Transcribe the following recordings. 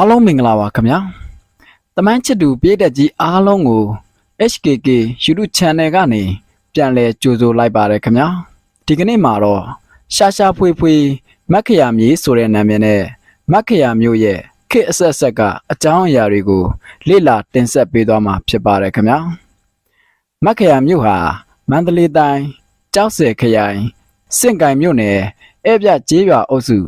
အားလုံးမင်္ဂလာပါခင်ဗျာတမန်းချစ်သူပြည်သက်ကြီးအားလုံးကို HKK YouTube Channel ကနေပြန်လည်ကြိုဆိုလိုက်ပါတယ်ခင်ဗျာဒီကနေ့မှာတော့ရှာရှာဖွေဖွေမက်ခယာမြေဆိုတဲ့နာမည်နဲ့မက်ခယာမျိုးရဲ့ခေတ်အဆက်ဆက်ကအကြောင်းအရာတွေကို လေ့လာတင်ဆက်ပေးသွားမှာဖြစ်ပါတယ်ခင်ဗျာမက်ခယာမျိုးဟာမန္တလေးတိုင်းကျောက်ဆယ်ခရိုင်စင့်ကင်မြို့နယ်အဲ့ပြကျေးရွာအုပ်စု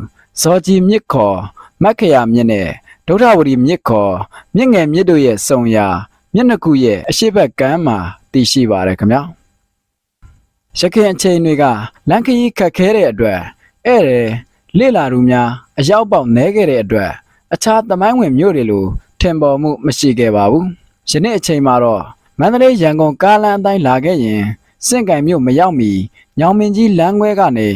ဇော်ကြီးမြစ်ခေါ်မက်ခယာမြစ်နဲ့ ဒုထဝတီမြစ်ခေါ်မြစ်ငယ်မြစ်တို့ရဲ့စုံရာမြစ်နှစ်ခုရဲ့အရှိတ်ဘက်ကမ်းမှာတည်ရှိပါတယ်ခင်ဗျာရခင်အချိန်တွေကလန်ခရီးခတ်ခဲတဲ့အတွက်ဧည့်တယ်လေလာသူများအရောက်ပေါက်နဲခဲ့တဲ့အတွက်အခြားသမိုင်းဝင်မြို့တွေလိုထင်ပေါ်မှုမရှိခဲ့ပါဘူးယနေ့အချိန်မှာတော့မန္တလေးရန်ကုန်ကားလမ်းအတိုင်းလာခဲ့ရင်စင့်ကင်မြို့မရောက်မီညောင်မင်းကြီးလမ်းခွဲကနေ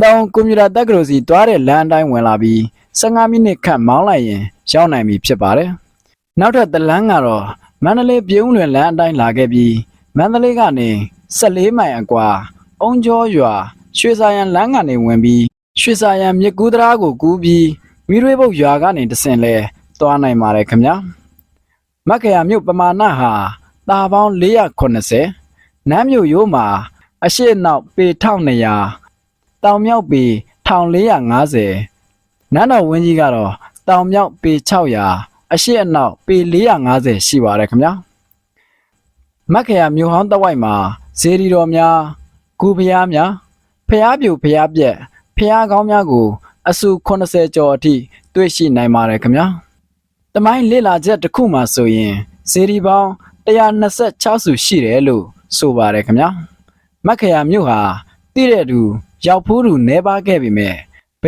တောင်ကွန်ပျူတာတက္ကသိုလ်စီတွားတဲ့လမ်းအတိုင်းဝင်လာပြီး 15မိနစ်ခန့်မောင်းလိုက်ရင်ရောက်နိုင်ပြီဖြစ်ပါတယ်။နောက်ထပ်တလန်းကတော့မန္တလေးပြုံးလွင်လမ်းအတိုင်းလာခဲ့ပြီးမန္တလေးကနေ14မိုင်အကွာအုံကျော်ရွာရွှေစာရန်လမ်းကနေဝင်ပြီးရွှေစာရန်မြစ်ကူးတရားကိုကူးပြီးမိရွေးဘုတ်ရွာကနေတဆင့်လဲသွားနိုင်ပါတယ်ခင်ဗျာ။မက္ခယာမြို့ပမာဏဟာတာပေါင်း480နမ်းမြို့ရိုးမှာအရှိအနောက်ပေ1200တောင်မြောက်ပေ1450 နန်းတော်ဝင်းကြီးကတော့တောင်မြောက်ပေ600အရှိအနောက်ပေ450ရှိပါတယ်ခင်ဗျာမက္ခယာမြို့ဟောင်းတဝိုက်မှာဇေဒီတော်များကူဖျားများဖျားပြူဖျားပြက်ဖျားကောင်းများကိုအစု80ကျော်အထိတွေ့ရှိနိုင်ပါတယ်ခင်ဗျာတမိုင်းလေ့လာချက်တစ်ခုမှဆိုရင်ဇေဒီပေါင်း126စုရှိတယ်လို့ဆိုပါတယ်ခင်ဗျာမက္ခယာမြို့ဟာတည်တဲ့သူရောက်ဖူးသူနေပါခဲ့ပြီမဲ့ဘ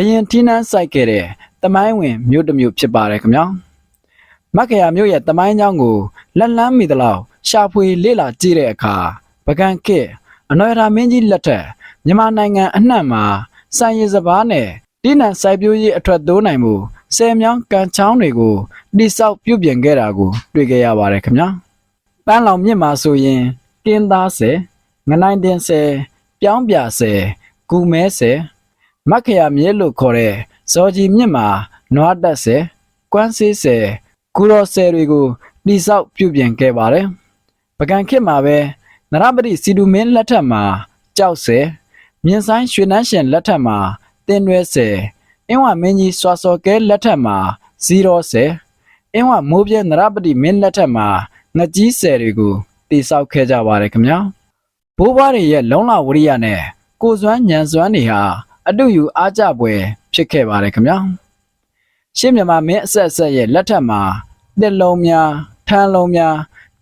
ရင်တီနန်းစိုက်ခဲ့တဲ့တမိုင်းဝင်မြို့တစ်မြို့ဖြစ်ပါတယ်ခင်ဗျာမက္ကရာမြို့ရဲ့တမိုင်းကြောင်းကိုလက်လန်းမိသလောက်ရှာဖွေလေ့လာကြည့်တဲ့အခါပကံခေအနော်ရာမင်းကြီးလက်ထက်မြန်မာနိုင်ငံအနှံ့မှာစံရည်စပားနဲ့တီနန်းစိုက်ပျိုးရေးအထွက်တိုးနိုင်မှုဆယ်မြောင်းကန်ချောင်းတွေကိုတိဆောက်ပြုပြင်ခဲ့တာကိုတွေ့ခဲ့ရပါတယ်ခင်ဗျာပန်းလောင်မြစ်မှာဆိုရင်တင်းသားဆယ်ငနိုင်တင်းဆယ်ပြောင်းပြဆယ်ဂူမဲဆယ် မက္ခယာမြဲလို့ခေါ်တဲ့ဇော်ကြီးမြစ်မှာနွားတက်ဆယ်ကွမ်းဆေးဆယ်ကူရောဆယ်တွေကိုတိဆောက်ပြုပြင်ခဲ့ပါတယ်ပကံခေတ်မှာပဲနရပတိစီဒူမင်းလက်ထက်မှာကြောက်ဆယ်မြင်းဆိုင်ရွှေနှန်းရှင်လက်ထက်မှာတင်းရွဲဆယ်အင်းဝမင်းကြီးစွာစော်ကဲလက်ထက်မှာ0ဆယ်အင်းဝမိုးပြဲနရပတိမင်းလက်ထက်မှာငကြီးဆယ်တွေကိုတိဆောက်ခဲ့ကြပါတယ်ခင်ဗျာဘိုးဘွားတွေရဲ့လုံလဝရိယနဲ့ကိုစွမ်းညံစွမ်းတွေဟာ အတူယူအားကြပွဲဖြစ်ခဲ့ပါတယ်ခင်ဗျာရှင်းမြန်မာမင်းအဆက်အဆက်ရဲ့လက်ထက်မှာတစ်လုံးများထန်းလုံးများ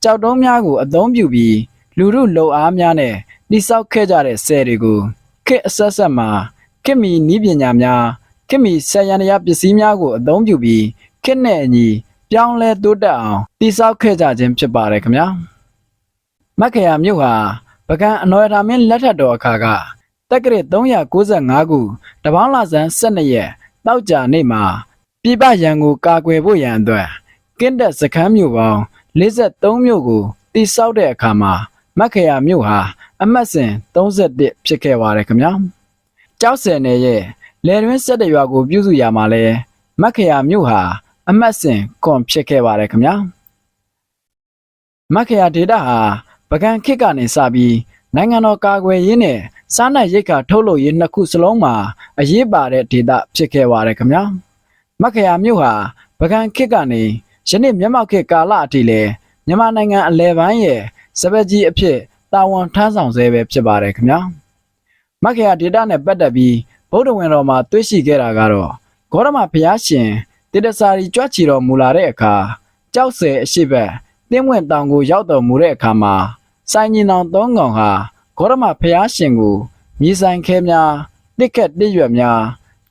ကြောက်တုံးများကိုအသုံးပြုပြီးလူမှုလုံအားများနဲ့တိဆောက်ခဲ့ကြတဲ့ဆယ်တွေကိုခေတ်အဆက်ဆက်မှာခေတ်မီနီးပညာများခေတ်မီဆယ်ရန်ရပစ္စည်းများကိုအသုံးပြုပြီးခေတ်နဲ့အညီပြောင်းလဲတိုးတက်အောင်တိဆောက်ခဲ့ကြခြင်းဖြစ်ပါတယ်ခင်ဗျာမက္ခယာမြို့ဟာပကံအနော်ရတာမင်းလက်ထက်တော်အခါက တက္ကရာ395ခုတပေါင်းလာဆန်း12ရက်တောက်ကြနေ့မှာပြည်ပရန်ကိုကာကွယ်ဖို့ရန်အတွက်ကင်းတက်စခန်းမြို့ပေါင်း53မြို့ကိုတိဆောက်တဲ့အခါမှာမက္ခယာမြို့ဟာအမှတ်စဉ်31ဖြစ်ခဲ့ပါတယ်ခင်ဗျာကျောက်ဆယ်နယ်ရဲ့လယ်တွင်းဆက်တရွာကိုပြုစုရမှာလဲမက္ခယာမြို့ဟာအမှတ်စဉ်ခွန်ဖြစ်ခဲ့ပါတယ်ခင်ဗျာမက္ခယာဒေတာဟာပကံခေတ်ကနေစပြီးနိုင်ငံတော်ကာကွယ်ရေးနဲ့ စားနပ်ရိက္ခာထုတ်လုပ်ရေးနှစ်ခုစလုံးမှာအရေးပါတဲ့ဒေတာဖြစ်ခဲ့ပါတယ်ခင်ဗျာမက္ခယာမြို့ဟာပကံခေတ်ကနေယနေ့မျက်မှောက်ခေတ်ကာလအထိလဲမြန်မာနိုင်ငံအလဲပိုင်းရဲ့စပက်ကြီးအဖြစ်တာဝန်ထမ်းဆောင်ဆဲပဲဖြစ်ပါတယ်ခင်ဗျာမက္ခယာဒေတာနဲ့ပတ်သက်ပြီးဗုဒ္ဓဝင်တော်မှာတွေ့ရှိခဲ့တာကတော့ဂေါရမဘုရားရှင်တေတစာရီကြွချီတော်မူလာတဲ့အခါကြောက်ဆယ်အရှိဘက်တင်းဝင်တောင်ကိုရောက်တော်မူတဲ့အခါမှာစိုင်းကြီးနောင်သုံးကောင်ဟာ ဂေါရမဘုရားရှင်ကိုမြေဆိုင်ခဲများတစ်ခက်တစ်ရွက်များ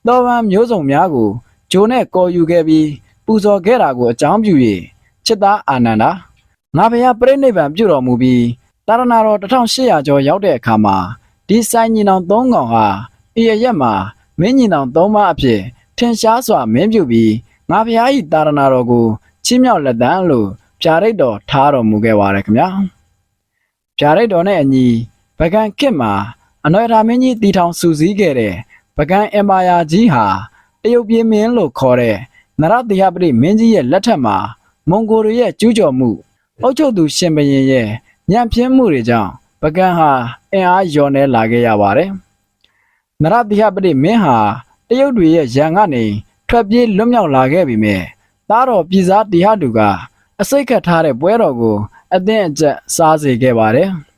တောပန်းမျိုးစုံများကိုဂျိုနဲ့ကော်ယူခဲ့ပြီးပူဇော်ခဲ့တာကိုအကြောင်းပြု၍ချစ်သားအာနန္ဒာငါဘုရားပြိဋိဘံပြုတော်မူပြီးတာရဏတော်1800ကျော်ရောက်တဲ့အခါမှာဒီဆိုင်ညီနောင်သုံးကောင်ဟာအရရက်မှာမင်းညီနောင်သုံးပါးအဖြစ်ထင်ရှားစွာမင်းပြုပြီးငါဘုရား၏တာရဏတော်ကိုချီးမြှောက်လက်တန်းလို့ဖြာရိတ်တော်ထားတော်မူခဲ့ပါတယ်ခင်ဗျာဖြာရိတ်တော်နဲ့အညီ ဗကံခေတ်မှာအနော်ရမင်းကြီးတီထောင်စူစည်းခဲ့တဲ့ဗကံအင်ပါယာကြီးဟာတရုတ်ပြည်မင်းလို့ခေါ်တဲ့နရတိဟပတိမင်းကြီးရဲ့လက်ထက်မှာမွန်ဂိုတွေရဲ့ကျူးကျော်မှုအုပ်ချုပ်သူရှင်ဘရင်ရဲ့ညံပြင်းမှုတွေကြောင့်ပကံဟာအင်အားလျော့နေလာခဲ့ရပါတယ်။နရတိဟပတိမင်းဟာတရုတ်တွေရဲ့ရန်ကနေထွက်ပြေးလွတ်မြောက်လာခဲ့ပြီမြဲသားတော်ပြည်စားတိဟတူကအစိတ်ခတ်ထားတဲ့ပွဲတော်ကိုအသင်းအကျက်စားစေခဲ့ပါတယ်။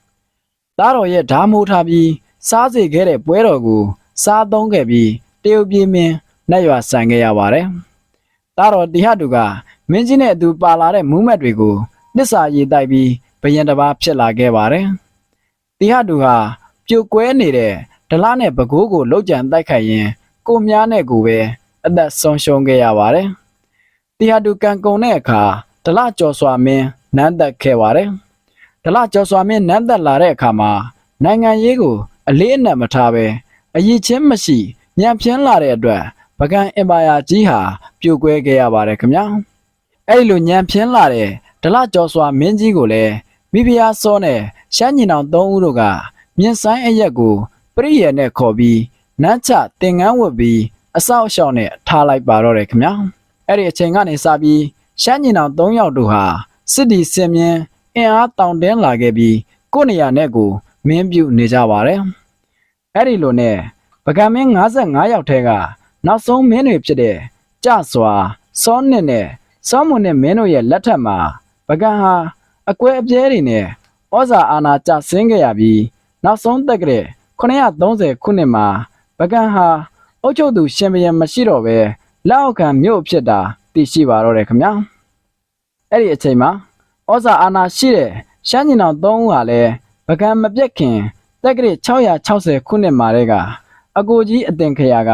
သားတော်ရဲ့ဓာမိုးထားပြီးစားစေခဲ့တဲ့ပွဲတော်ကို စားသုံးခဲ့ပြီးတရုတ်ပြည်မင်းနှက်ရွာဆန်ခဲ့ရပါတယ်။သားတော်တိဟတူကမင်းကြီးနဲ့အတူပါလာတဲ့မူးမက်တွေကိုနစ်စာရေးတိုက်ပြီးဘယံတစ်ပါးဖြစ်လာခဲ့ပါတယ်။တိဟတူဟာပြိုကွဲနေတဲ့ဒလနဲ့ပကိုးကိုလှုပ်ကြံတိုက်ခိုက်ရင်ကိုများနဲ့ကိုပဲအသက်ဆုံးရှုံးခဲ့ရပါတယ်။တိဟတူကန်ကုံတဲ့အခါဒလကျော်စွာမင်းနန်းသက်ခဲ့ပါတယ်။ ဒလကျော်စွာမင်းနန်းသက်လာတဲ့အခါမှာနိုင်ငံရေးကို အလေးအနက်မထားပဲအရေးချင်းမရှိညံပြင်းလာတဲ့အတွက်ပကံအင်ပါယာကြီးဟာပြိုကွဲခဲ့ရပါတယ်ခင်ဗျာ။အဲ့ဒီလိုညံပြင်းလာတဲ့ဒလကျော်စွာမင်းကြီးကိုလည်းမိဖုရားစောနဲ့ရှမ်းညီနောင်သုံးဦးတို့ကမြင်းဆိုင်အရက်ကိုပရိယေနဲ့ခေါ်ပြီးနန်းချတင်ငန်းဝတ်ပြီးအဆောက်အအုံနဲ့ထားလိုက်ပါတော့တယ်ခင်ဗျာ။အဲ့ဒီအချိန်ကနေစပြီးရှမ်းညီနောင်၃ယောက်တို့ဟာစစ်တီစင်မြင်း အင်အားတောင်တင်းလာခဲ့ပြီးကိုယ့်နေရာနဲ့ကိုမင်းပြုနေကြပါတယ်။အဲ့ဒီလိုနဲ့ပကံမင်း55ယောက်ထဲကနောက်ဆုံးမင်းတွေဖြစ်တဲ့ကြစွာစောနစ်နဲ့စောမွန်နဲ့မင်းတို့ရဲ့လက်ထက်မှာပကံဟာအကွဲအပြဲတွေနဲ့ဩဇာအာဏာကျဆင်းခဲ့ရပြီးနောက်ဆုံးတက်ကတဲ့930ခုနှစ်မှာပကံဟာအုတ်ချုပ်သူရှင်ဘရင်မရှိတော့ပဲလက်အောက်ခံမြို့ဖြစ်တာသိရှိပါတော့တယ်ခင်ဗျာအဲ့ဒီအချိန်မှာ ဩဇာအာဏာရှိတဲ့ရှမ်းညီနောင်၃ဦးဟာလည်းပကံမပြတ်ခင်တက်ကတဲ့660ခုနှစ်မှာတည်းကအကိုကြီးအတင်ခရာက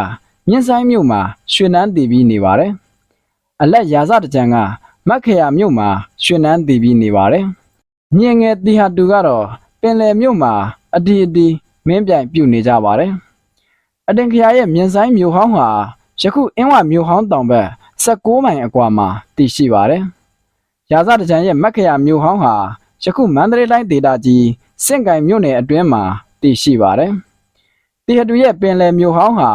မြင်းဆိုင်မြို့မှာရွှေနန်းတည်ပြီးနေပါတယ်အလက်ရာဇတကြံကမက်ခရာမြို့မှာရွှေနန်းတည်ပြီးနေပါတယ်ညင်ငယ်တီဟာတူကတော့ပင်လယ်မြို့မှာအတီအတီမင်းပြိုင်ပြုတ်နေကြပါတယ်အတင်ခရာရဲ့မြင်းဆိုင်မြို့ဟောင်းဟာယခုအင်းဝမြို့ဟောင်းတောင်ဘက်16မိုင်အကွာမှာတည်ရှိပါတယ် ရာဇတကြံရဲ့မက်ခရာမြို့ဟောင်းဟာယခုမန္တလေးတိုင်းဒေသကြီးစင့်ကင်မြို့နယ်အတွင်းမှာတည်ရှိပါတယ်တီဟတူရဲ့ပင်လယ်မြို့ဟောင်းဟာ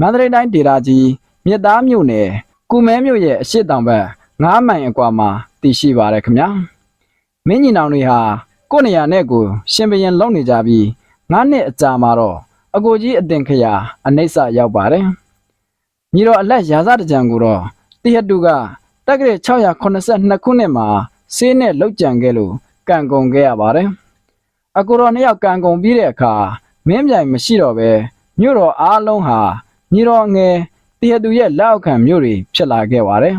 မန္တလေးတိုင်းဒေသကြီးမြစ်သားမြို့နယ်ကုမဲမြို့ရဲ့အရှိတောင်ဘက်9မိုင်အကွာမှာတည်ရှိပါတယ်ခင်ဗျာမင်းညီနောင်တွေဟာကိုယ့်နေရာနဲ့ကိုရှင်ဘရင်လုံနေကြပြီး9နှစ်အကြာမှာတော့အကိုကြီးအတင်ခရာအနှိမ့်ဆရောက်ပါတယ်ညီတော်အလက်ရာဇတကြံကိုတော့တိဟတုက တက္ကရာ682ခုနှစ်မှာဆေးနဲ့လောက်ကြံခဲ့လို့ကံကုန်ခဲ့ရပါတယ်အကိုတော်နှစ်ယောက်ကံကုန်ပြီးတဲ့အခါမင်းမြိုင်မရှိတော့ပဲမြို့တော်အားလုံးဟာညီတော်ငယ်တိဟတုရဲ့လက်အောက်ခံမြို့တွေဖြစ်လာခဲ့ပါတယ်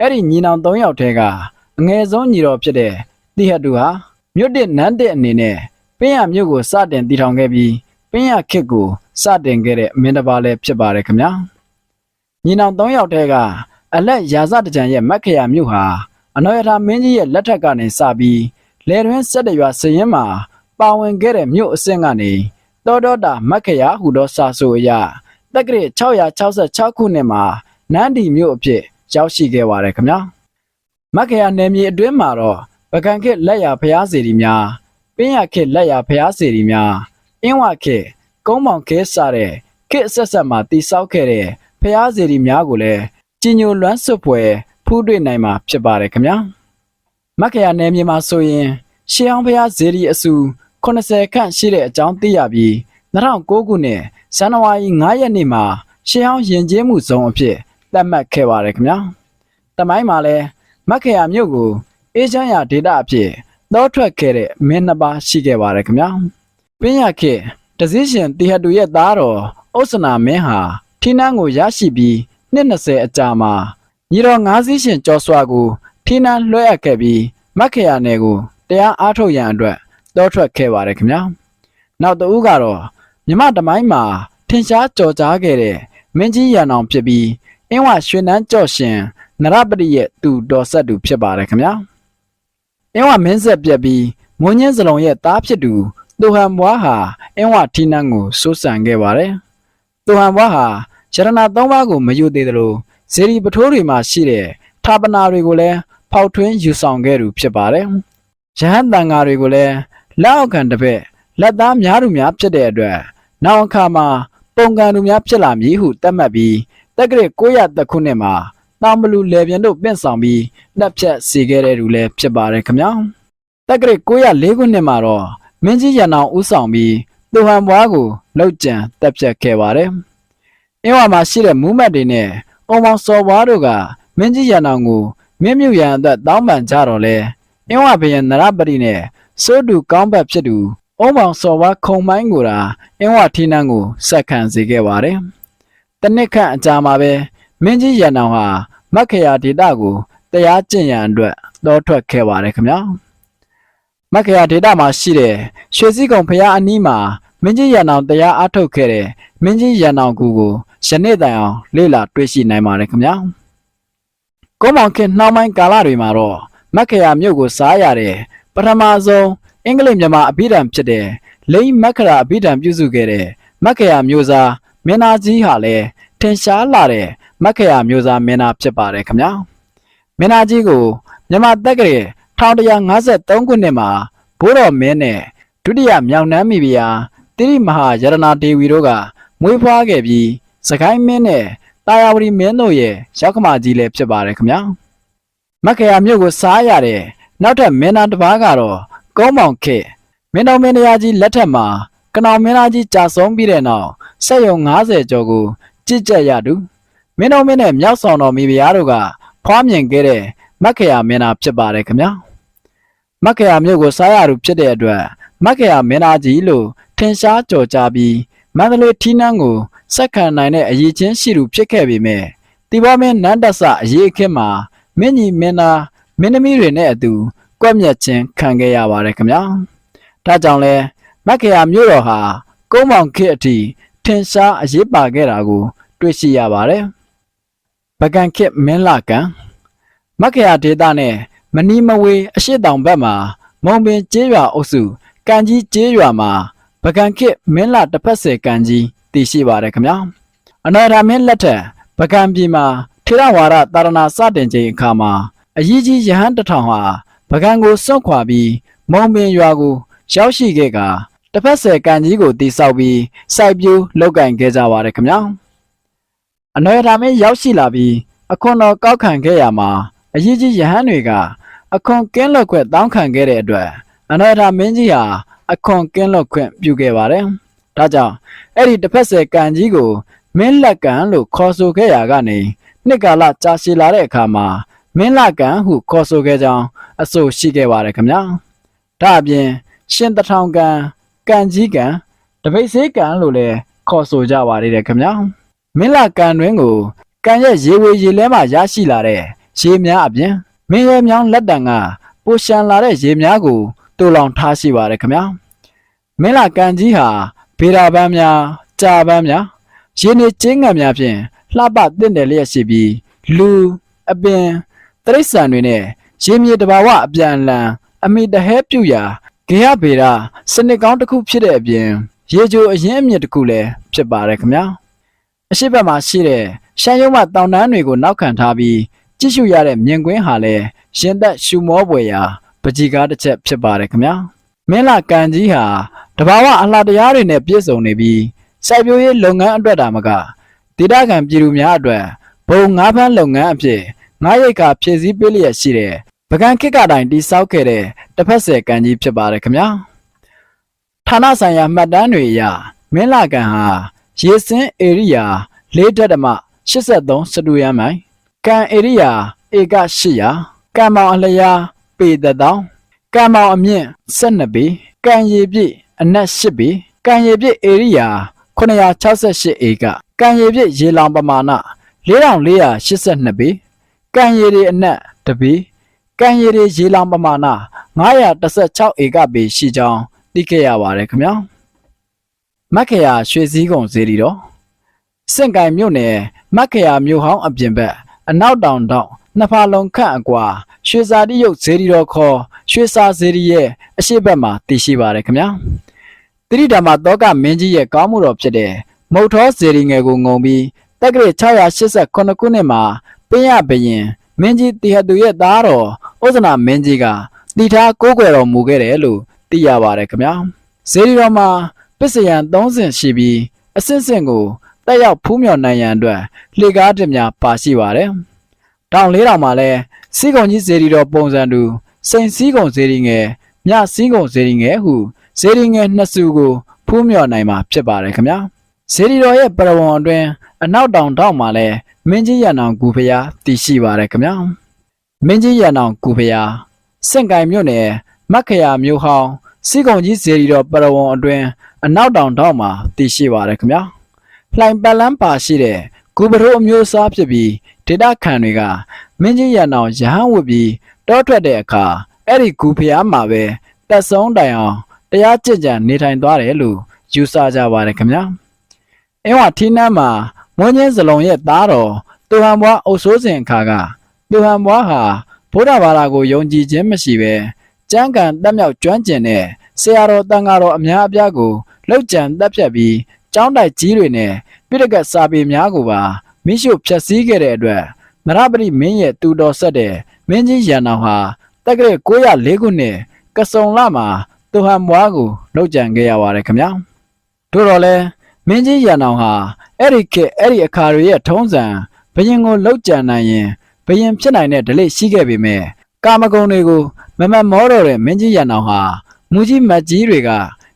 အဲ့ဒီညီနောင်၃ယောက်ထဲကအငယ်ဆုံးညီတော်ဖြစ်တဲ့တိဟတုဟာမြို့တစ်နန်းတစ်အနေနဲ့ပင်းရမြို့ကိုစတင်တည်ထောင်ခဲ့ပြီးပင်းရခစ်ကိုစတင်ခဲ့တဲ့မင်းတစ်ပါးလည်းဖြစ်ပါတယ်ခင်ဗျာညီနောင်၃ယောက်ထဲက အလက်ရာဇတကြံရဲ့မက်ခရာမြို့ဟာအနော်ရထာမင်းကြီးရဲ့လက်ထက်ကနေစပြီးလေတွင်ဆက်တရွာစရင်မှာပါဝင်ခဲ့တဲ့မြို့အဆင့်ကနေတောတောတာမက်ခရာဟူသောစာဆိုအရတက္ကရာ666ခုနှစ်မှာနန်းဒီမြို့အဖြစ်ရောက်ရှိခဲ့ပါတယ်ခင်ဗျာမက်ခရာနယ်မြေအတွင်းမှာတော့ပကံခေတ်လက်ရဖျားစီရီများပင်းရခေတ်လက်ရဖျားစီရီများအင်းဝခေတ်ကုန်းမောင်ခေတ်စတဲ့ခေတ်အဆက်ဆက်မှာတိဆောက်ခဲ့တဲ့ဖျားစီရီများကိုလည်း ကြည်ညိုလွမ်းဆွဖွယ်ဖူးတွေ့နိုင်မှာဖြစ်ပါတယ်ခင်ဗျာမက္ခရာနယ်မြေမှာဆိုရင်ရှေးအောင်ဖျားဇေဒီအစု80ခန့်ရှိတဲ့အကြောင်းသိရပြီး2009ခုနှစ်ဇန်နဝါရီ9ရက်နေ့မှာရှေးအောင်ယဉ်ကျေးမှုဇုံအဖြစ်သတ်မှတ်ခဲ့ပါတယ်ခင်ဗျာတမိုင်းမှာလည်းမက္ခရာမြို့ကိုအေဂျင့်ရဒေတာအဖြစ်တောထွက်ခဲ့တဲ့မင်းနှစ်ပါးရှိခဲ့ပါတယ်ခင်ဗျာပင်းရခေတစည်းရှင်တီဟတူရဲ့သားတော်ဥစ္စနာမင်းဟာထိနန်းကိုရရှိပြီး နှစ်20အကြာမှာညီတော်ငါးစီးရှင်ကျော်စွာကိုထိနန်းလွှဲအပ်ခဲ့ပြီးမက္ခရာနယ်ကိုတရားအားထုတ်ရန်အတွက်တောထွက်ခဲ့ပါတယ်ခင်ဗျာနောက်တဦးကတော့မြမတမိုင်းမှာထင်ရှားကြော်ကြားခဲ့တဲ့မင်းကြီးရန်အောင်ဖြစ်ပြီးအင်းဝရွှေနန်းကြော့ရှင်နရပတိရဲ့သူတော်ဆက်သူဖြစ်ပါတယ်ခင်ဗျာအင်းဝမင်းဆက်ပြက်ပြီးမွန်းချင်းစလုံးရဲ့သားဖြစ်သူတူဟန်ဘွားဟာအင်းဝထီနန်းကိုစိုးစံခဲ့ပါတယ်တူဟန်ဘွားဟာ ရတနာသုံးပါးကိုမယူသေးသလိုဇေဒီပထိုးတွေမှာရှိတဲ့ထာပနာတွေကိုလည်းဖောက်ထွင်းယူဆောင်ခဲ့သူဖြစ်ပါတယ်။ရဟန်းတန်ဃာတွေကိုလည်းလက်အောက်ခံတစ်ဖက်လက်သားများသူများဖြစ်တဲ့အတွက်နောက်အခါမှာပုံကံသူများဖြစ်လာမည်ဟုသတ်မှတ်ပြီးတက္ကရာ900ခုနှစ်မှာတောင်ဘလူလေပြန်တို့ပင့်ဆောင်ပြီးနှက်ဖြတ်စေခဲ့တဲ့သူလည်းဖြစ်ပါတယ်ခင်ဗျာတက္ကရာ904ခုနှစ်မှာတော့မင်းကြီးရန်အောင်ဦးဆောင်ပြီးသူဟန်ဘွားကိုလှုပ်ကြံတက်ဖြတ်ခဲ့ပါတယ် အင်းဝါမှာရှိတဲ့မူးမတ်တွေနဲ့အုံမောင်စော်ဘွားတို့ကမင်းကြီးရန်အောင်ကိုမင်းမြူရန်အတွက်တောင်းပန်ကြတော့လဲအင်းဝါဘယံနရပတိနဲ့စိုးတူကောင်းဘက်ဖြစ်သူအုံမောင်စော်ဘွားခုံမိုင်းကိုသာအင်းဝါထီနန်းကိုဆက်ခံစေခဲ့ပါတယ်တနစ်ခန့်အကြာမှာပဲမင်းကြီးရန်အောင်ဟာမက္ခရာဒေတာကိုတရားကျင့်ရန်အတွက်တောထွက်ခဲ့ပါတယ်ခင်ဗျာမက္ခရာဒေတာမှာရှိတဲ့ရွှေစည်းကုံဖျားအနီးမှာမင်းကြီးရန်အောင်တရားအားထုတ်ခဲ့တဲ့ မင်းကြီးရန်အောင်ကူကိုယနေ့တိုင်အောင်လေ့လာတွေ့ရှိနိုင်ပါတယ်ခင်ဗျာကုန်းမောင်ခင်နှောင်းပိုင်းကာလတွေမှာတော့မက္ခရာမြို့ကိုစားရတဲ့ပထမဆုံးအင်္ဂလိပ်မြန်မာအဘိဓမ္မာဖြစ်တဲ့လိမ့်မက္ခရာအဘိဓမ္မာပြုစုခဲ့တဲ့မက္ခရာမျိုးစားမင်းသားကြီးဟာလည်းထင်ရှားလာတဲ့မက္ခရာမျိုးစားမင်းသားဖြစ်ပါတယ်ခင်ဗျာမင်းသားကြီးကိုမြန်မာတက္ကရာ1153ခုနှစ်မှာဘိုးတော်မင်းနဲ့ဒုတိယမြောင်နှမ်းမိဖုရားတိရိမဟာရတနာဒေဝီတို့က မွေးဖွားခဲ့ပြီးစကိုင်းမင်းနဲ့တာယာဝတီမင်းတို့ရဲ့ရောက်ခမကြီးလည်းဖြစ်ပါတယ်ခင်ဗျာမက္ခရာမြို့ကိုစားရတဲ့နောက်ထပ်မင်းသားတစ်ပါးကတော့ကုန်းမောင်ခေတ်မင်းတော်မင်းတရားကြီးလက်ထက်မှာကနောင်မင်းသားကြီးကြာဆုံးပြီးတဲ့နောက်ဆက်ယုံ90ကျော်ကိုကြစ်ကြက်ရတူမင်းတော်မင်းနဲ့မြောက်ဆောင်တော်မိဖုရားတို့ကဖွားမြင်ခဲ့တဲ့မက္ခရာမင်းသားဖြစ်ပါတယ်ခင်ဗျာမက္ခရာမြို့ကိုစားရသူဖြစ်တဲ့အတွက်မက္ခရာမင်းသားကြီးလို့ထင်ရှားကြော်ကြပြီး မန္တလေးထီးနှန်းကိုစက္ခံနိုင်တဲ့အရေးချင်းရှိသူဖြစ်ခဲ့ပေမဲ့တီဘောမင်းနန်းတဆအရေးအခင်းမှာမင်းကြီးမင်းသားမင်းသမီးတွေနဲ့အတူကွက်မြက်ခြင်းခံခဲ့ရပါတယ်ခင်ဗျာဒါကြောင့်လဲမက္ခရာမြို့တော်ဟာကုန်းမောင်ခေတ်အထိထင်ရှားအရေးပါခဲ့တာကို တွေ့ရှိရပါတယ်ပကံခေတ်မင်းလာကံမက္ခရာဒေသနဲ့မနီမဝေးအရှိတောင်ဘက်မှာ မုံပင်ကျေးရွာအုပ်စုကံကြီးကျေးရွာမှာ ပကံခေတ်မင်းလာတစ်ဖက်ဆယ်ကံကြီးတည်ရှိပါတယ်ခင်ဗျာအနာရမင်းလက်ထက်ပကံပြည်မှာထေရဝါဒတာရဏစတင်ချိန်အခါမှာအရေးကြီးယဟန်တစ်ထောင်ဟာပကံကိုစွန့်ခွာပြီးမုံပင်ရွာကိုရောက်ရှိခဲ့ကတစ်ဖက်ဆယ်ကံကြီးကိုတည်ဆောက်ပြီးစိုက်ပျိုးလုပ်ကင်ခဲ့ကြပါတယ်ခင်ဗျာအနာရမင်းရောက်ရှိလာပြီးအခွန်တော်ကောက်ခံခဲ့ရမှာအရေးကြီးယဟန်တွေကအခွန်ကင်းလွတ်ခွင့်တောင်းခံခဲ့တဲ့အတွက်အနာရမင်းကြီးဟာ အခွန်ကင်းလွတ်ခွင့်ပြုခဲ့ပါတယ်။ဒါကြောင့်အဲ့ဒီတစ်ဖက်ဆယ်ကံကြီးကိုမင်းလက်ကံလို့ခေါ်ဆိုခဲ့ရာကနေနှစ်ကာလကြာရှည်လာတဲ့အခါမှာမင်းလက်ကံဟုခေါ်ဆိုခဲ့ကြောင်းအဆိုရှိခဲ့ပါတယ်ခင်ဗျာ။ဒါအပြင်ရှင်တထောင်ကံကံကြီးကံတပိတ်စေးကံလို့လည်းခေါ်ဆိုကြပါသေးတယ်ခင်ဗျာ။မင်းလကံတွင်ကိုကံရဲ့ရေဝေရေလဲမှရရှိလာတဲ့ရေများအပြင်မင်းရဲ့မြောင်းလက်တံကပိုရှန်လာတဲ့ရေများကိုတူလောင်ထားရှိပါတယ်ခင်ဗျာ မင်းလာကန်ကြီးဟာဗေဒပန်းများကြာပန်းများရင်းနေကျင်းငံများဖြင့်လှပတင့်တယ်လျက်ရှိပြီးလူအပင်တရိษံတွေနဲ့ရင်းမြေတဘာဝအပြန်အလှန်အမိတဟဲပြုရာဂေယဗေဒစနစ်ကောင်းတစ်ခုဖြစ်တဲ့အပြင်ရေချိုအရင်အမြင့်တစ်ခုလည်းဖြစ်ပါတယ်ခင်ဗျာအရှိတ်ဘက်မှာရှိတဲ့ရှမ်းရုံးမှတောင်တန်းတွေကိုနောက်ခံထားပြီးကြည့်ရှုရတဲ့မြင်ကွင်းဟာလည်းရင်သက်ရှူမောပွေရာပကြီကားတစ်ချက်ဖြစ်ပါတယ်ခင်ဗျာ မင်းလာကန်ကြီးဟာတဘာဝအလှတရားတွေနဲ့ပြည့်စုံနေပြီးစိုက်ပျိုးရေးလုပ်ငန်းအတွက်တာမကဒေတာခံပြည်သူများအတွက်ဘုံငါးဖမ်းလုပ်ငန်းအဖြစ်ငါးရိတ်ကဖြည့်ဆည်းပေးလျက်ရှိတဲ့ပကံခစ်ကတိုင်တိစောက်ခဲ့တဲ့တစ်ဖက်ဆယ်ကန်ကြီးဖြစ်ပါတယ်ခင်ဗျာဌာနဆိုင်ရာမှတ်တမ်းတွေအရမင်းလာကန်ဟာရေစင်းဧရိယာ၄တက်ဓမ83စတူယမ်းမိုင်ကံဧရိယာဧက800ကံမောင်အလျာပေတသော ကံမောင်အမြင့်12ပေကံရည်ပြည့်အနက်8ပေကံရည်ပြည့်ဧရိယာ968ဧကကံရည်ပြည့်ရေလောင်ပမာဏ4482ပေကံရည်တွေအနက်1ပေကံရည်တွေရေလောင်ပမာဏ916ဧကပေရှိကြောင်းသိခဲ့ရပါတယ်ခင်ဗျာမက္ခရာရွှေစည်းကုံဇေဒီတော်စင့်ကင်မြို့နယ်မက္ခရာမြို့ဟောင်းအပြင်ဘက်အနောက်တောင်တောင်နှစ်ဖာလုံးခန့်အကွာရွှေစာတိရုပ်ဇေဒီတော်ခေါ် ရွှေစာဇေဒီရဲ့အရှိတ်ဘက်မှာတည်ရှိပါတယ်ခင်ဗျာတိရိဓမ္မတောကမင်းကြီးရဲ့ကောင်းမှုတော်ဖြစ်တဲ့မုတ်ထောဇေဒီငယ်ကိုငုံပြီးတက္ကရာ689ခုနှစ်မှာပင်းရဘရင်မင်းကြီးတီဟတူရဲ့သားတော်ဥဇနာမင်းကြီးကတီထားကိုးကွယ်တော်မူခဲ့တယ်လို့သိရပါတယ်ခင်ဗျာဇေဒီတော်မှာပစ္စယံ30ရှိပြီးအစစ်စစ်ကိုတက်ရောက်ဖူးမြော်နိုင်ရန်အတွက်လှေကားတင်များပါရှိပါတယ်တောင်လေးတောင်မှာလည်းစီးကုံကြီးဇေဒီတော်ပုံစံတူ စိန်စီးကုံဇေဒီငယ်မြစီးကုံဇေဒီငယ်ဟုဇေဒီငယ်နှစ်စုကိုဖူးမြော်နိုင်မှာဖြစ်ပါတယ်ခင်ဗျာဇေဒီတော်ရဲ့ပရဝုံအတွင်းအနောက်တောင်တောင်မှာလည်းမင်းကြီးရန်အောင်ကူဖျားတည်ရှိပါတယ်ခင်ဗျာမင်းကြီးရန်အောင်ကူဖျားစင့်ကင်မြို့နယ်မက္ခရာမြို့ဟောင်းစီးကုံကြီးဇေဒီတော်ပရဝုံအတွင်းအနောက်တောင်တောင်မှာတည်ရှိပါတယ်ခင်ဗျာလှိုင်ပတ်လန်းပါရှိတဲ့ ကူပရိုအမျိုးအစားဖြစ်ပြီးဒေတာခန်တွေကမင်းကြီးရန်အောင်ရဟန်းဝတ်ပြီးတောထွက်တဲ့အခါအဲ့ဒီကူဖျားမှာပဲတက်ဆုံးတိုင်အောင်တရားကြင်ကြံနေထိုင်သွားတယ်လို့ယူဆကြပါတယ်ခင်ဗျာအင်းဝထီးနန်းမှာမွန်းချင်းစလုံးရဲ့သားတော်တူဟန်ဘွားအုပ်စိုးစဉ်အခါကတူဟန်ဘွားဟာဘုရားဘာသာကိုယုံကြည်ခြင်းမရှိဘဲကျမ်းဂန်တက်မြောက်ကျွမ်းကျင်တဲ့ဆရာတော်တန်ဃာတော်အများအပြားကိုလှုပ်ကြံတက်ဖြတ်ပြီး ကျောင်းတိုက်ကြီးတွေနဲ့ပြိတကတ်စာပေများကိုပါမိရှုဖျက်ဆီးခဲ့တဲ့အတွက်မရပတိမင်းရဲ့တူတော်ဆက်တဲ့မင်းကြီးရန်တော်ဟာတက္ကရာ904ခုနှစ်ကစုံလမှာတူဟန်ဘွားကိုလှုပ်ကြံခဲ့ရပါတယ်ခင်ဗျာတို့တော့လဲမင်းကြီးရန်တော်ဟာအဲ့ဒီခေတ်အဲ့ဒီအခါတွေရဲ့ထုံးစံဘယင်ကိုလှုပ်ကြံနိုင်ရင်ဘယင်ဖြစ်နိုင်တဲ့ဒလိရှိခဲ့ပေမဲ့ကာမဂုဏ်တွေကိုမမတ်မောတော့တဲ့မင်းကြီးရန်တော်ဟာမူကြီးမတ်ကြီးတွေက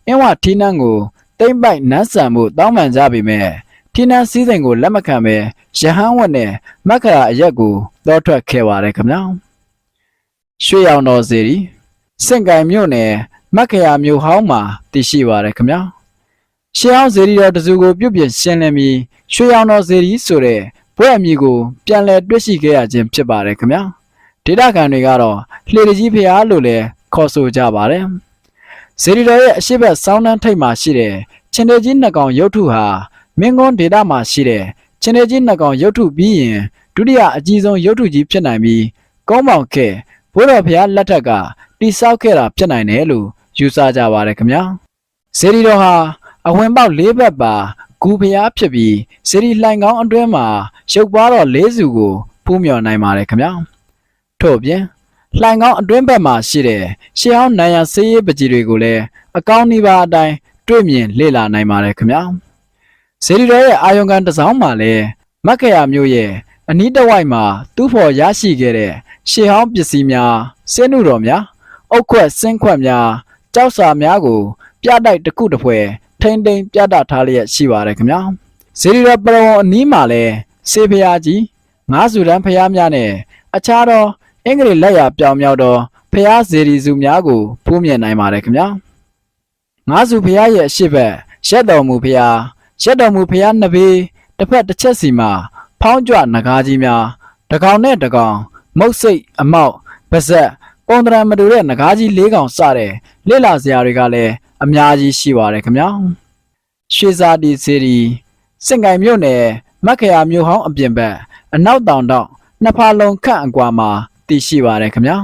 အင်းဝထီးနှန်းကို တိမ့်ပိုက်နန်းဆန်မှုတောင်းပန်ကြပေမဲ့ထီးနှန်းစည်းစိမ်ကိုလက်မခံပဲရဟန်းဝတ်နဲ့မက္ခရာအရက်ကိုတောထွက်ခဲ့ပါတယ်ခင်ဗျာရွှေရောင်တော်စီရီစင့်ကင်မြို့နယ်မက္ခရာမြို့ဟောင်းမှာတည်ရှိပါတယ်ခင်ဗျာရှေးဟောင်းဇေဒီတော်တစုကိုပြုတ်ပြရှင်းလင်းပြီးရွှေရောင်တော်ဇေဒီဆိုတဲ့ဘွဲ့အမည်ကိုပြန်လည်တွေ့ရှိခဲ့ရခြင်းဖြစ်ပါတယ်ခင်ဗျာဒေတာခံတွေကတော့လှေတကြီးဖျားလို့လည်းခေါ်ဆိုကြပါတယ် ဇေဒီတော်ရဲ့အရှိတ်ဆောင်းနှန်းထိပ်မှာရှိတဲ့ချင်းတေကြီးနှစ်ကောင်ရုပ်ထုဟာမင်းကွန်းဒေတာမှာရှိတဲ့ချင်းတေကြီးနှစ်ကောင်ရုပ်ထုပြီးရင်ဒုတိယအကြီးဆုံးရုပ်ထုကြီးဖြစ်နိုင်ပြီးကုန်းမောင်ခဲဘိုးတော်ဖျားလက်ထက်ကတိဆောက်ခဲ့တာဖြစ်နိုင်တယ်လို့ယူဆကြပါတယ်ခင်ဗျာဇေဒီတော်ဟာအဝင်ပေါက်၄ဘက်ပါဂူဖျားဖြစ်ပြီးဇေဒီလှိုင်ကောင်းအတွင်းမှာရုပ်ပွားတော်၄စုကိုဖူးမြော်နိုင်ပါတယ်ခင်ဗျာထို့ပြင် လှိုင်ကောင်းအတွင်းဘက်မှာရှိတဲ့ရှေးဟောင်းနိုင်ရဆေးရည်ပကြီးတွေကိုလည်းအကောင်းနှီးပါအတိုင်းတွေ့မြင်လေ့လာနိုင်ပါတယ်ခင်ဗျာဇေဒီတော်ရဲ့အာယုံကန်တစ်စောင်းမှာလည်းမက္ခရာမျိုးရဲ့အနီးတစ်ဝိုက်မှာသူ့ဖော်ရရှိခဲ့တဲ့ရှေးဟောင်းပစ္စည်းများစင်းနုတော်များအုတ်ခွက်စင်းခွက်များကြောက်စာများကို ပြတိုက်တစ်ခုတစ်ဖွဲထိမ့်ထိန်ပြတထားလျက်ရှိပါတယ်ခင်ဗျာဇေဒီတော်ပရဝံအနီးမှာလည်းစေဖျားကြီးငါးစုတန်းဖျားများနဲ့အခြားသော အင်္ဂလိပ်လက်ရာပြောင်မြောက်သောဖျားဇေဒီစုများကိုဖူးမြင်နိုင်ပါတယ်ခင်ဗျာငါးစုဖျားရဲ့အရှိတ်ဘက်ရက်တော်မူဖျားရက်တော်မူဖျားနှစ်ဘေးတစ်ဖက်တစ်ချက်စီမှာဖောင်းကြွနဂါးကြီးများတကောင်နဲ့တကောင်မုတ်စိတ်အမောက်ပါဇက်ပုံတရံမတူတဲ့နဂါးကြီး၄ကောင်စတဲ့လက်လာစရာတွေကလည်းအများကြီးရှိပါတယ်ခင်ဗျာရွှေစာတီစီရီစင်ကိုင်မြို့နယ်မက္ခရာမြို့ဟောင်းအပြင်ဘက်အနောက်တောင်တောင်နှစ်ဖာလုံးခန့်အကွာမှာ တည်ရှိပါတယ်ခင်ဗျာ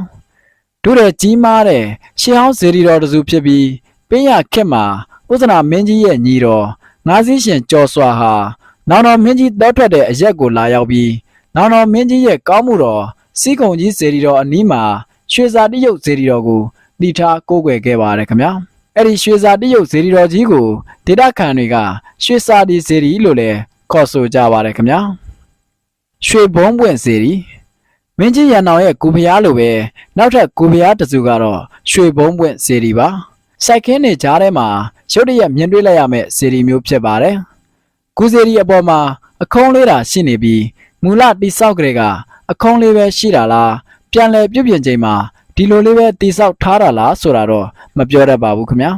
ဒုတဲ့ကြီးမားတဲ့ရှေးဟောင်းဇေဒီတော်တစုဖြစ်ပြီးပင်းရခက်မှာဥဒနာမင်းကြီးရဲ့ညီတော်ငါးစည်းရှင်ကျော်စွာဟာနောင်တော်မင်းကြီးတောထွက်တဲ့အရက်ကိုလာရောက်ပြီးနောင်တော်မင်းကြီးရဲ့ကောင်းမှုတော်စီးကုံကြီးဇေဒီတော်အနီးမှာရွှေစာတိယုတ်ဇေဒီတော်ကိုတည်ထားကိုးကွယ်ခဲ့ပါတယ်ခင်ဗျာအဲ့ဒီရွှေစာတိယုတ်ဇေဒီတော်ကြီးကိုဒေတာခန်တွေကရွှေစာဒီဇေဒီလို့လည်းခေါ်ဆိုကြပါတယ်ခင်ဗျာရွှေဘုံပွင့်ဇေဒီ မင်းကြီးရန်တော်ရဲ့ကူဖျားလိုပဲနောက်ထပ်ကူဖျားတစုကတော့ရွှေဘုံပွင့်ဇေဒီပါစိုက်ခင်းနေကြားထဲမှာရုတ်တရက်မြင်တွေ့လိုက်ရမယ့်ဇေဒီမျိုးဖြစ်ပါတယ်ကူဇေဒီအပေါ်မှာအခုံးလေးတာရှိနေပြီးမူလတိဆောက်ကလေးကအခုံးလေးပဲရှိတာလားပြန်လဲပြုတ်ပြင်ချိန်မှာဒီလိုလေးပဲတိဆောက်ထားတာလားဆိုတာတော့မပြောတတ်ပါဘူးခင်ဗျာ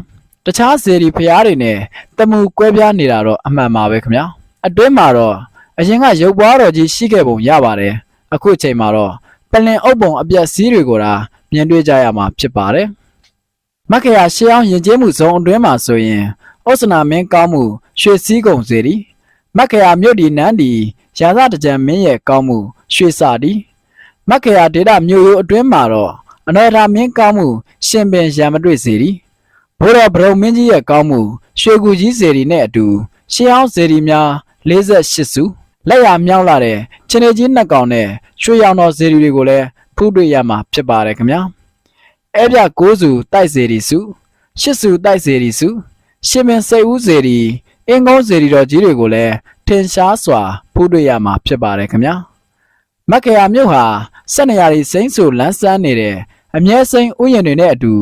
တခြားဇေဒီဖျားတွေနဲ့တမူကွဲပြားနေတာတော့အမှန်ပါပဲခင်ဗျာအတွင်းမှာတော့အရင်ကရုပ်ပွားတော်ကြီးရှိခဲ့ပုံရပါတယ် အခုအချိန်မှာတော့ပလင်အုပ်ပုံအပြက်စီးတွေကိုသာမြင်တွေ့ကြရမှာဖြစ်ပါတယ်မက္ခရာရှေးအောင်ယဉ်ကျေးမှုဇုံအတွင်းမှာဆိုရင်ဩစနာမင်းကောင်းမှုရွှေစည်းကုံဇေဒီမက္ခရာမြို့ဒီနန်းဒီရာဇတကြံမင်းရဲ့ကောင်းမှုရွှေစာဒီမက္ခရာဒေတာမြို့ရိုးအတွင်းမှာတော့အနော်ထာမင်းကောင်းမှုရှင်ပင်ရံမတွေ့စေဒီဘိုးတော်ဗရုံမင်းကြီးရဲ့ကောင်းမှုရွှေကူကြီးစေဒီနဲ့အတူရှေးအောင်စေဒီများ48စု လက်ရမြောက်လာတဲ့ချင်းနေကြီးနှစ်ကောင်နဲ့ရွှေရောင်တော်စေဒီတွေကိုလည်းဖူးတွေ့ရမှာဖြစ်ပါတယ်ခင်ဗျာအဲ့ပြ9စုတိုက်စေဒီစု10စုတိုက်စေဒီစုရှင်ပင်စိတ်ဦးစေဒီအင်းကုန်းစေဒီတော်ကြီးတွေကိုလည်းထင်ရှားစွာဖူးတွေ့ရမှာဖြစ်ပါတယ်ခင်ဗျာမက္ကရာမြို့ဟာဆက်နေရာတွေစိမ့်ဆူလန်းဆန်းနေတဲ့အမြဲစိမ့်ဥယျာဉ်တွေနဲ့အတူ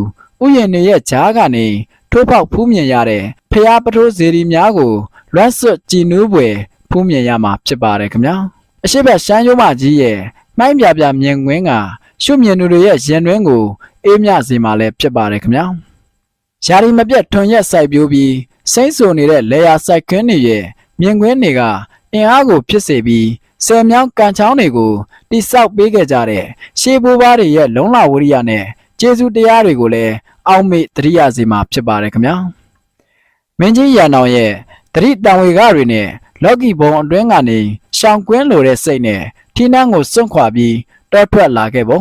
ဥယျာဉ်တွေရဲ့ကြားကနေထိုးပေါက်ဖူးမြင်ရတဲ့ဖျားပထိုးစေရီများကိုလွမ်းဆွတ်ကြည်နူးပွေ ဖူးမြင်ရမှာဖြစ်ပါတယ်ခင်ဗျာအရှိတ်ရှမ်းရိုးမကြီးရဲ့မှိုင်းပြပြမြင်ကွင်းကရှုမြင်သူတွေရဲ့ရင်တွင်းကိုအေးမြစေမှာလည်းဖြစ်ပါတယ်ခင်ဗျာယာရီမပြတ်ထွန်ရက်စိုက်ပျိုးပြီးစိမ့်ဆူနေတဲ့လေယာစိုက်ခင်းတွေရဲ့မြင်ကွင်းတွေကအင်အားကိုဖြစ်စေပြီးဆယ်မြောင်းကန်ချောင်းတွေကိုတိဆောက်ပေးခဲ့ကြတဲ့ရှေးဘိုးဘွားတွေရဲ့လုံလဝရိယနဲ့ကျေးဇူးတရားတွေကိုလည်းအောက်မေ့တရိယာစီမှာဖြစ်ပါတယ်ခင်ဗျာမင်းကြီးရန်အောင်ရဲ့တရိတံဝေကတွေနဲ့ လော်ကီဘုံအတွင်းကနေရှောင်ကွင်းလိုတဲ့စိတ်နဲ့ထီနှန်းကိုစွန့်ခွာပြီးတောထွက်လာခဲ့ပုံ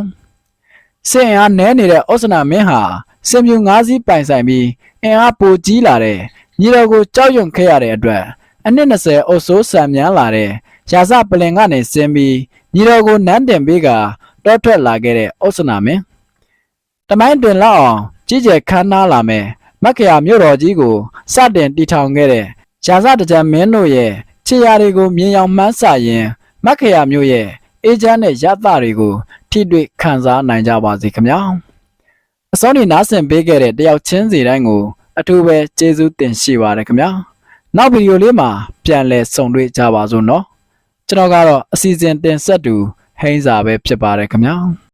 စင်အားနဲနေတဲ့ဩစနာမင်းဟာစင်မြူ၅စီးပိုင်ဆိုင်ပြီးအင်အားပိုကြီးလာတဲ့ညီတော်ကိုကြောက်ရွံ့ခဲ့ရတဲ့အတွက်အနှစ်20အုပ်စိုးဆံမြန်းလာတဲ့ရာဇပလင်ကနေဆင်းပြီးညီတော်ကိုနန်းတင်ပေးကတောထွက်လာခဲ့တဲ့ဩစနာမင်းတမိုင်းတွင်လောက်အောင်ကြီးကျယ်ခမ်းနားလာမဲ့မက္ကရာမြို့တော်ကြီးကိုစတင်တည်ထောင်ခဲ့တဲ့ရာဇတကြံမင်းတို့ရဲ့ ခြေရာတွေကိုမြင်အောင်မှန်းဆရင်မက္ခရာမျိုးရဲ့အေဂျင့်နဲ့ရသတွေကိုထိတွေ့ခံစားနိုင်ကြပါစေခင်ဗျာအစောနေနားဆင်ပေးခဲ့တဲ့တယောက်ချင်းစီတိုင်းကို အထူးပဲကျေးဇူးတင်ရှိပါတယ်ခင်ဗျာနောက်ဗီဒီယိုလေးမှာပြန်လည်ဆုံတွေ့ကြပါစို့နော်ကျွန်တော်ကတော့အစီအစဉ်တင်ဆက်သူဟိန်းစာပဲဖြစ်ပါတယ်ခင်ဗျာ